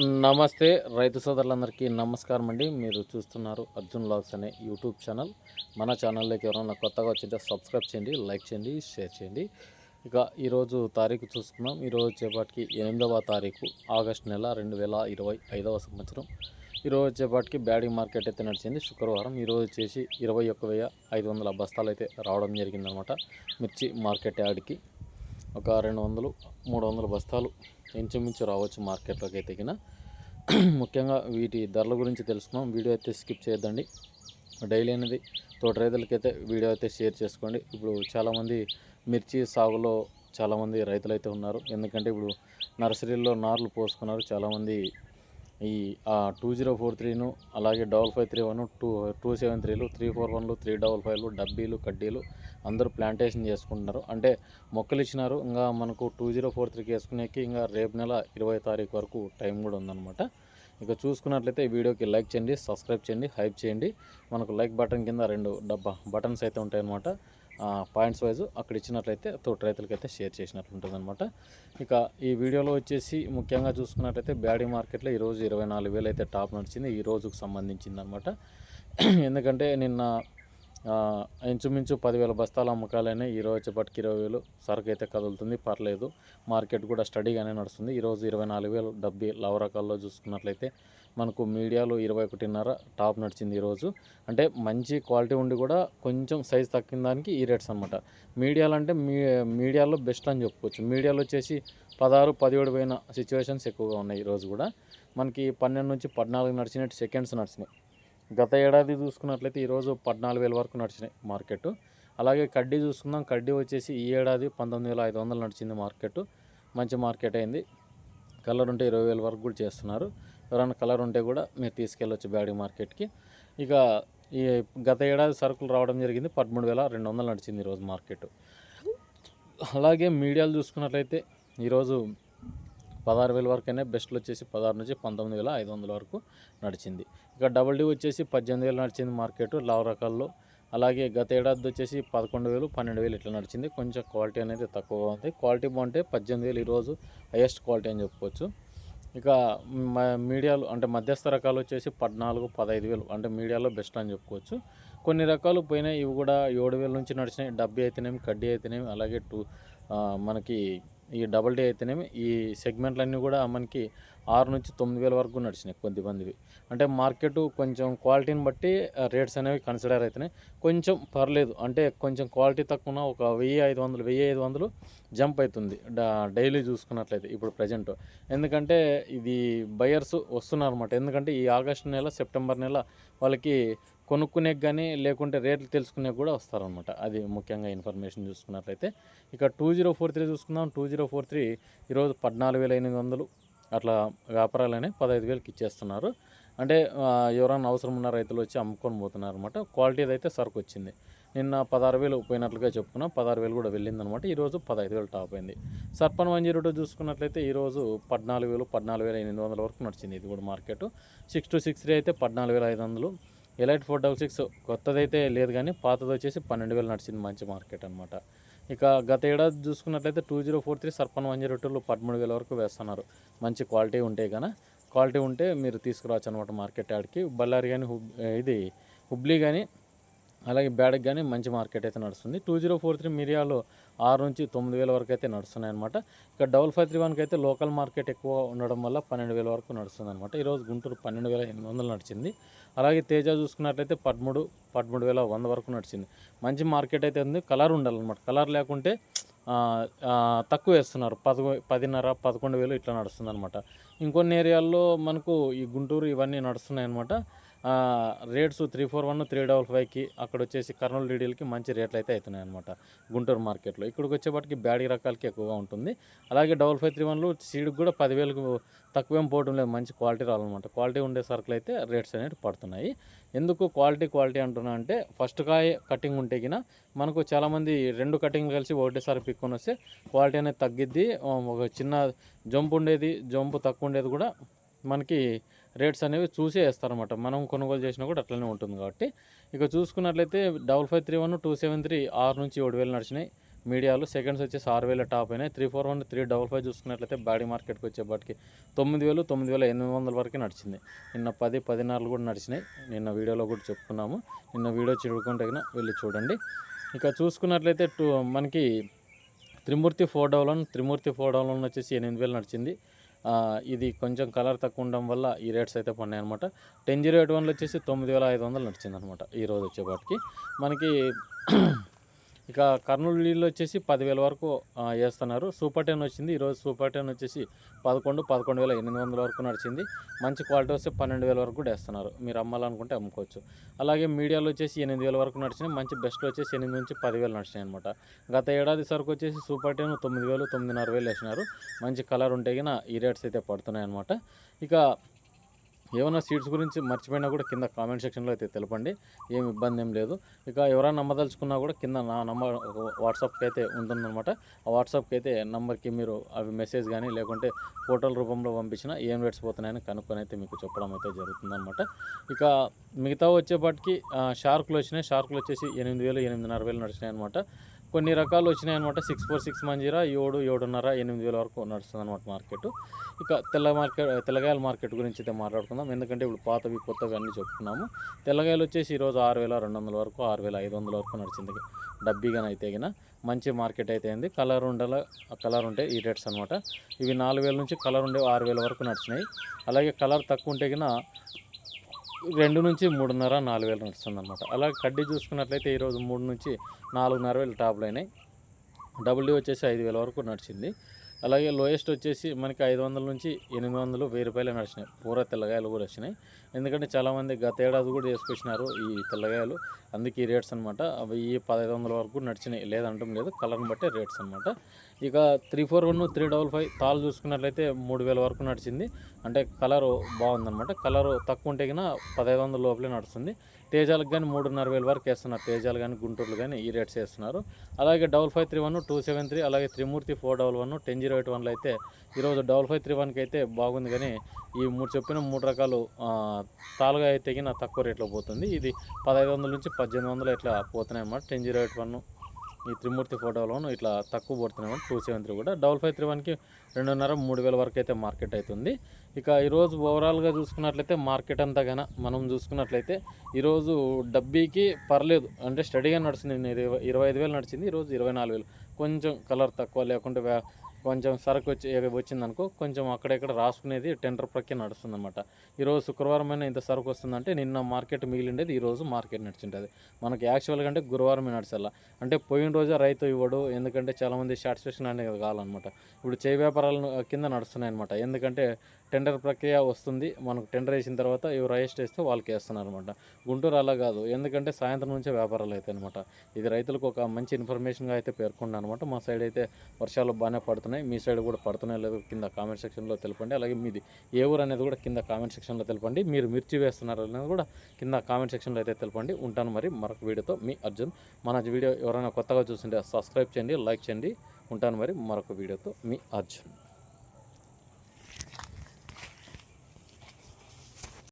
నమస్తే రైతు సోదరులందరికీ నమస్కారం అండి. మీరు చూస్తున్నారు అర్జున్ లాగ్స్ అనే యూట్యూబ్ ఛానల్. మన ఛానల్లోకి ఎవరైనా కొత్తగా వచ్చింటే సబ్స్క్రైబ్ చేయండి లైక్ చేయండి షేర్ చేయండి. ఇక ఈరోజు తారీఖు చూసుకున్నాం ఈరోజు చేపాటికి ఎనిమిదవ తారీఖు ఆగస్ట్ నెల రెండు వేల ఇరవై ఐదవ సంవత్సరం. ఈరోజు చేపాటికి బ్యాడింగ్ మార్కెట్ అయితే నడిచింది. శుక్రవారం ఈరోజు వచ్చేసి ఇరవై ఒక్క వెయ్యి ఐదు వందల బస్తాలు అయితే రావడం జరిగిందనమాట. మిర్చి మార్కెట్ యార్డ్కి. ఒక రెండు వందలు మూడు వందల బస్తాలు ఇంచుమించు రావచ్చు మార్కెట్లోకి అయితే ముఖ్యంగా వీటి ధరల గురించి తెలుసుకున్నాం. వీడియో అయితే స్కిప్ చేయొద్దండి. డైలీ అనేది తోట రైతులకైతే వీడియో అయితే షేర్ చేసుకోండి. ఇప్పుడు చాలామంది మిర్చి సాగులో చాలామంది రైతులు అయితే ఉన్నారు. ఎందుకంటే ఇప్పుడు నర్సరీల్లో నార్లు పోసుకున్నారు. చాలామంది ఈ టూ జీరో ఫోర్ త్రీను అలాగే double five three one two two seven త్రీలు three four వన్లు త్రీ డబల్ ఫైవ్లు డబ్బీలు కడ్డీలు అందరూ ప్లాంటేషన్ చేసుకుంటున్నారు. అంటే మొక్కలు ఇచ్చినారు ఇంకా మనకు టూ జీరో ఫోర్ త్రీకి వేసుకునేకి ఇంకా రేపు నెల ఇరవై తారీఖు వరకు టైం కూడా ఉందన్నమాట. ఇక చూసుకున్నట్లయితే ఈ వీడియోకి లైక్ చేయండి సబ్స్క్రైబ్ చేయండి హైప్ చేయండి. మనకు లైక్ బటన్ కింద రెండు డబ్బా బటన్స్ అయితే ఉంటాయన్నమాట. పాయింట్స్ వైజ్ అక్కడ ఇచ్చినట్లయితే తోటి రైతులకైతే షేర్ చేసినట్లు ఉంటుంది అనమాట ఇక ఈ వీడియోలో వచ్చేసి ముఖ్యంగా చూసుకున్నట్లయితే బ్యాడీ మార్కెట్లో ఈరోజు ఇరవై నాలుగు వేలు అయితే టాప్ నడిచింది ఈ రోజుకు సంబంధించింది అనమాట ఎందుకంటే నిన్న ఇంచుమించు పదివేల బస్తాల అమ్మకాలైనా ఈరోజు వచ్చేపటికి ఇరవై వేలు సరుకు అయితే కదులుతుంది. పర్లేదు మార్కెట్ కూడా స్టడీగానే నడుస్తుంది. ఈరోజు ఇరవై నాలుగు వేలు డబ్బీ లవ రకాల్లో చూసుకున్నట్లయితే మనకు మీడియాలో ఇరవై ఒకటిన్నర టాప్ నడిచింది ఈరోజు. అంటే మంచి క్వాలిటీ ఉండి కూడా కొంచెం సైజ్ తక్కిన దానికి ఈ రేట్స్ అనమాట మీడియాలో అంటే మీ మీడియాలో బెస్ట్ అని చెప్పుకోవచ్చు. మీడియాలో వచ్చేసి పదహారు పదిహేడు పోయిన సిచ్యువేషన్స్ ఎక్కువగా ఉన్నాయి ఈరోజు కూడా. మనకి పన్నెండు నుంచి పద్నాలుగు నడిచినట్టు సెకండ్స్ నడిచినాయి. గత ఏడాది చూసుకున్నట్లయితే ఈరోజు పద్నాలుగు వేల వరకు నడిచినాయి మార్కెట్. అలాగే కడ్డీ చూసుకుందాం. కడ్డీ వచ్చేసి ఈ ఏడాది పంతొమ్మిది వేల ఐదు వందలు నడిచింది మార్కెట్. మంచి మార్కెట్ అయింది. కలర్ ఉంటే ఇరవై వేల వరకు కూడా చేస్తున్నారు. ఎవరైనా కలర్ ఉంటే కూడా మీరు తీసుకెళ్ళొచ్చు బ్యాడీ మార్కెట్కి. ఇక ఈ గత ఏడాది సరుకులు రావడం జరిగింది. పదమూడు వేల రెండు వందలు నడిచింది ఈరోజు మార్కెట్. అలాగే మీడియాలు చూసుకున్నట్లయితే ఈరోజు పదహారు వేల వరకైనా బెస్ట్లు వచ్చేసి పదహారు నుంచి పంతొమ్మిది వేల ఐదు వందల వరకు నడిచింది. ఇక డబల్ డీ వచ్చేసి పద్దెనిమిది వేలు నడిచింది మార్కెట్ లావ్ రకాల్లో. అలాగే గత ఏడాది వచ్చేసి పదకొండు వేలు పన్నెండు వేలు ఇట్లా నడిచింది. కొంచెం క్వాలిటీ అనేది తక్కువగా ఉంది. క్వాలిటీ బాగుంటే పద్దెనిమిది వేలు ఈరోజు హైయెస్ట్ క్వాలిటీ అని చెప్పుకోవచ్చు. ఇక మీడియాలు అంటే మధ్యస్థ రకాలు వచ్చేసి పద్నాలుగు పదహైదు వేలు అంటే మీడియాలో బెస్ట్ అని చెప్పుకోవచ్చు. కొన్ని రకాలు పోయినాయి ఇవి కూడా ఏడు వేల నుంచి నడిచినాయి. డబ్బీ అయితేనేమి కడ్డీ అయితేనేమి అలాగే టూ మనకి ఈ డబల్ డే అయితేనేమి ఈ సెగ్మెంట్లన్నీ కూడా మనకి ఆరు నుంచి తొమ్మిది వేల వరకు నడిచినాయి కొద్దిమందివి. అంటే మార్కెట్ కొంచెం క్వాలిటీని బట్టి రేట్స్ అనేవి కన్సిడర్ అవుతున్నాయి కొంచెం పర్లేదు. అంటే కొంచెం క్వాలిటీ తక్కువ ఒక వెయ్యి ఐదు వందలు వెయ్యి ఐదు వందలు జంప్ అవుతుంది డైలీ చూసుకున్నట్లయితే ఇప్పుడు ప్రజెంట్. ఎందుకంటే ఇది బయర్స్ వస్తున్నారు అనమాట ఎందుకంటే ఈ ఆగస్టు నెల సెప్టెంబర్ నెల వాళ్ళకి కొనుక్కునే కానీ లేకుంటే రేట్లు తెలుసుకునే కూడా వస్తారనమాట అది ముఖ్యంగా ఇన్ఫర్మేషన్ చూసుకున్నట్లయితే. ఇక టూ జీరో ఫోర్ త్రీ చూసుకుందాం. టూ జీరో ఫోర్ త్రీ ఈరోజు పద్నాలుగు వేల ఎనిమిది వందలు అట్లా వ్యాపారాలనే పదహైదు వేలకి ఇచ్చేస్తున్నారు. అంటే ఎవరైనా అవసరం ఉన్న రైతులు వచ్చి అమ్ముకొని పోతున్నారు అనమాట క్వాలిటీ అయితే సరుకు వచ్చింది నిన్న పదహారు వేలు పోయినట్లుగా చెప్పుకున్నాం. పదహారు వేలు కూడా వెళ్ళిందనమాట ఈరోజు పదహైదు వేలు టాప్ అయింది. సర్పన్ వన్ జీరో టూ చూసుకున్నట్లయితే ఈరోజు పద్నాలుగు వేలు పద్నాలుగు వేల ఎనిమిది వందల వరకు నడిచింది ఇది కూడా market. Six two six three అయితే పద్నాలుగు వేల ఐదు వందలు. ఎలైట్ ఫోర్ డబల్ సిక్స్ కొత్తదైతే లేదు కానీ పాతది వచ్చేసి పన్నెండు వేలు నడిచింది మంచి మార్కెట్ అనమాట ఇక గత ఏడాది చూసుకున్నట్లయితే two zero four three Sarpan one zero టూలో పదమూడు వేల వరకు వేస్తున్నారు. మంచి క్వాలిటీ ఉంటే కనుక క్వాలిటీ ఉంటే మీరు తీసుకురావచ్చు అనమాట మార్కెట్ యాడ్కి. బళ్ళారి కానీ హుబ్ ఇది హుబ్లీ కానీ అలాగే బ్యాడ్కి కానీ మంచి మార్కెట్ అయితే నడుస్తుంది. టూ జీరో ఫోర్ త్రీ మిరియాలో ఆరు నుంచి తొమ్మిది వేల వరకు అయితే నడుస్తున్నాయి అనమాట ఇక డబల్ ఫైవ్ త్రీ వన్కి అయితే లోకల్ మార్కెట్ ఎక్కువ ఉండడం వల్ల పన్నెండు వేల వరకు నడుస్తుంది అనమాట ఈరోజు గుంటూరు పన్నెండు వేల ఎనిమిది వందలు నడిచింది. అలాగే తేజ చూసుకున్నట్లయితే పదమూడు పదమూడు వేల వంద వరకు నడిచింది. మంచి మార్కెట్ అయితే ఉంది. కలర్ ఉండాలన్నమాట. కలర్ లేకుంటే తక్కువ వేస్తున్నారు. పదకొ పదిన్నర పదకొండు వేలు ఇట్లా నడుస్తుంది అనమాట ఇంకొన్ని ఏరియాల్లో మనకు ఈ గుంటూరు ఇవన్నీ నడుస్తున్నాయి అనమాట rates three four one three double ఫైవ్కి అక్కడ వచ్చేసి కర్నూలు డీడీలకి మంచి రేట్లు అయితే అవుతున్నాయి అనమాట గుంటూరు మార్కెట్లో. ఇక్కడికి వచ్చేపాటికి బ్యాడీ రకాలకి ఎక్కువగా ఉంటుంది. అలాగే డబల్ ఫైవ్ త్రీ వన్లు సీడ్కి కూడా పదివేలకు తక్కువేం పోవడం లేదు. మంచి క్వాలిటీ రావాలన్నమాట. క్వాలిటీ ఉండే సరుకులు అయితే రేట్స్ అనేవి పడుతున్నాయి. ఎందుకు క్వాలిటీ క్వాలిటీ అంటున్నా అంటే ఫస్ట్ కాయ కటింగ్ ఉంటే కినా మనకు చాలామంది రెండు కటింగ్లు కలిసి ఒకటేసారి పిక్కొని వస్తే క్వాలిటీ అనేది తగ్గిద్ది. ఒక చిన్న జంప్ ఉండేది జంపు తక్కువ ఉండేది కూడా మనకి రేట్స్ అనేవి చూసే వేస్తారనమాట మనం కొనుగోలు చేసినా కూడా అట్లనే ఉంటుంది కాబట్టి. ఇక చూసుకున్నట్లయితే double five three one two seven three ఆరు నుంచి ఏడు వేలు నడిచినాయి. మీడియాలు సెకండ్స్ వచ్చేసి ఆరు వేల టాప్ అయినాయి. Three four one three double five చూసుకున్నట్లయితే బాడీ మార్కెట్కి వచ్చేపాటికి తొమ్మిది వేలు తొమ్మిది వేల ఎనిమిది వందల వరకు నడిచింది. నిన్న పది పదిన్నరలు కూడా నడిచినాయి. నిన్న వీడియోలో కూడా చెప్పుకున్నాము. నిన్న వీడియో చూడుకుంటే వెళ్ళి చూడండి. ఇక చూసుకున్నట్లయితే టూ మనకి త్రిమూర్తి ఫోర్ డౌన్ త్రిమూర్తి ఫోర్ డౌన్ వచ్చేసి ఎనిమిది వేలు నడిచింది. ఇది కొంచెం కలర్ తక్కువ ఉండడం వల్ల ఈ రేట్స్ అయితే పడినాయి అనమాట టెన్ జీరో ఎయిట్ వన్లో వచ్చేసి తొమ్మిది వేల ఐదు వందలు నడిచింది అనమాట ఈ వచ్చేపాటికి. మనకి ఇక కర్నూలు నీళ్ళు వచ్చేసి పదివేల వరకు వేస్తున్నారు. సూపర్ టెన్ వచ్చింది. ఈరోజు సూపర్ టెన్ వచ్చేసి పదకొండు పదకొండు వేల ఎనిమిది వందల వరకు నడిచింది. మంచి క్వాలిటీ వస్తే పన్నెండు వేల వరకు కూడా వేస్తున్నారు. మీరు అమ్మాలనుకుంటే అమ్ముకోవచ్చు. అలాగే మీడియాలో వచ్చేసి ఎనిమిది వేల వరకు నడిచినాయి. మంచి బెస్ట్లో వచ్చేసి ఎనిమిది నుంచి పదివేలు నడిచినాయి అనమాట గత ఏడాది సరుకు వచ్చేసి సూపర్ టెన్ తొమ్మిది వేలు తొమ్మిదిన్నర వేలు వేసినారు. మంచి కలర్ ఉంటే కన్నా ఈ రేట్స్ అయితే పడుతున్నాయి అనమాట ఇక ఏమైనా సీట్స్ గురించి మర్చిపోయినా కూడా కింద కామెంట్ సెక్షన్లో అయితే తెలపండి. ఏం ఇబ్బంది ఏం లేదు. ఇక ఎవరైనా నమ్మదలుచుకున్నా కూడా కింద నా నంబర్ వాట్సాప్కి అయితే ఉంటుందన్నమాట. ఆ వాట్సాప్కి అయితే నంబర్కి మీరు అవి మెసేజ్ కానీ లేకుంటే ఫోటోల రూపంలో పంపించినా ఏం రేట్స్ పోతున్నాయని కనుక్కొని అయితే మీకు చెప్పడం అయితే జరుగుతుందన్నమాట. ఇక మిగతా వచ్చేపాటికి షార్కులు వచ్చినాయి. షార్కులు వచ్చేసి ఎనిమిది వేలు ఎనిమిదిన్నర వేలు నడిచినాయి అనమాట కొన్ని రకాలు వచ్చినాయి అనమాట సిక్స్ ఫోర్ సిక్స్ మంజీరా ఏడు ఏడున్నర ఎనిమిది వేల వరకు నడుస్తుంది అనమాట మార్కెట్. ఇక తెల్ల మార్కెట్ తెల్లగాయల మార్కెట్ గురించి అయితే మాట్లాడుకుందాం. ఎందుకంటే ఇప్పుడు పాతవి కొత్తవి అన్నీ చెప్పుకున్నాము తెల్లగాయలు వచ్చేసి ఈరోజు ఆరు వేల రెండు వందల వరకు ఆరు వేల ఐదు వందల వరకు నడిచింది. డబ్బీగా అయితే గిన మంచి మార్కెట్ అయితే అయింది. కలర్ ఉండాల కలర్ ఉంటే ఈ రేట్స్ అనమాట ఇవి నాలుగు వేల నుంచి కలర్ ఉండే ఆరు వేల వరకు నడిచినాయి. అలాగే కలర్ తక్కువ ఉంటే గిన రెండు నుంచి మూడున్నర నాలుగు వేలు నడుస్తుంది అనమాట అలా కడ్డీ చూసుకున్నట్లయితే ఈరోజు మూడు నుంచి నాలుగున్నర వేలు టాప్లు అయినాయి. డబుల్ డీ వచ్చేసి ఐదు వేల వరకు నడిచింది. అలాగే లోయెస్ట్ వచ్చేసి మనకి ఐదు వందల నుంచి ఎనిమిది వందలు వెయ్యి రూపాయలు నడిచినాయి పూర తెల్లగాయలు కూడా వచ్చినాయి. ఎందుకంటే చాలామంది గత ఏడాది కూడా చేసుకొచ్చినారు ఈ తెల్లగాయలు. అందుకే ఈ రేట్స్ అనమాట అవి ఈ పదహైదు వందల వరకు నడిచినాయి. లేదంటాం లేదు. కలర్ని బట్టే రేట్స్ అనమాట ఇక three four one three double five తాళ్ళు చూసుకున్నట్లయితే మూడు వేల వరకు నడిచింది. అంటే కలర్ బాగుందనమాట కలరు తక్కువ ఉంటే కన్నా పదహైదు వందల లోపలే నడుస్తుంది. తేజాలకు కానీ మూడున్నర వేల వరకు వేస్తున్నారు. తేజాలు కానీ గుంటూరులు కానీ ఈ రేట్స్ వేస్తున్నారు. అలాగే double five three one two seven three అలాగే త్రిమూర్తి four double one ten zero eight వన్లో అయితే ఈరోజు డబల్ ఫైవ్ త్రీ వన్కి అయితే బాగుంది. కానీ ఈ మూడు చెప్పిన మూడు రకాలు తాలుగా అయితే తక్కువ రేట్లో పోతుంది. ఇది పదహైదు వందల నుంచి పద్దెనిమిది వందలు ఇట్లా పోతున్నాయి అన్నమాట. టెన్ జీరో ఎయిట్ వన్ ఈ త్రిమూర్తి ఫోటోలోను ఇట్లా తక్కువ పడుతున్నాయి టూ సెవెన్ త్రీ కూడా. డబల్ ఫైవ్ త్రీ వన్కి రెండున్నర మూడు వేల వరకు అయితే మార్కెట్ అవుతుంది. ఇక ఈరోజు ఓవరాల్గా చూసుకున్నట్లయితే మార్కెట్ అంతా కన్నా మనం చూసుకున్నట్లయితే ఈరోజు డబ్బీకి పర్లేదు. అంటే స్టడీగా నడుస్తుంది. ఇరవై ఇరవై ఐదు వేలు నడిచింది. ఈరోజు ఇరవై నాలుగు వేలు. కొంచెం కలర్ తక్కువ లేకుంటే కొంచెం సరుకు వచ్చి వచ్చిందనుకో కొంచెం అక్కడెక్కడ రాసుకునేది టెండర్ ప్రక్రియ నడుస్తుంది అనమాట ఈరోజు శుక్రవారం అయినా ఇంత సరుకు వస్తుందంటే నిన్న మార్కెట్ మిగిలిండేది ఈరోజు మార్కెట్ నడిచింటుంది మనకి యాక్చువల్గా అంటే గురువారమే నడిచాలా. అంటే పోయిన రోజే రైతు ఇవ్వడు ఎందుకంటే చాలామంది సాటిస్ఫాక్షన్ అనేది కావాలన్నమాట ఇప్పుడు చేయి వ్యాపారాలు కింద నడుస్తున్నాయి అనమాట ఎందుకంటే టెండర్ ప్రక్రియ వస్తుంది. మనకు టెండర్ వేసిన తర్వాత ఎవరు హైయెస్ట్ వేస్తే వాళ్ళకి వేస్తున్నారు అనమాట గుంటూరు అలా కాదు. ఎందుకంటే సాయంత్రం నుంచే వ్యాపారాలు అవుతాయి అనమాట ఇది రైతులకు ఒక మంచి ఇన్ఫర్మేషన్గా అయితే పేర్కొన్నాను అనమాట మా సైడ్ అయితే వర్షాలు బాగానే పడుతున్నాయి. మీ సైడ్ కూడా పడుతున్నాయి. లేదు కింద కామెంట్ సెక్షన్లో తెలపండి. అలాగే మీది ఏ ఊరు అనేది కూడా కింద కామెంట్ సెక్షన్లో తెలపండి. మీరు మిర్చి వేస్తున్నారు అనేది కూడా కింద కామెంట్ సెక్షన్లో అయితే తెలపండి. ఉంటాను మరి మరొక వీడియోతో మీ అర్జున్. మన వీడియో ఎవరైనా కొత్తగా చూస్తుంటే సబ్స్క్రైబ్ చేయండి లైక్ చేయండి. ఉంటాను మరి మరొక వీడియోతో మీ అర్జున్.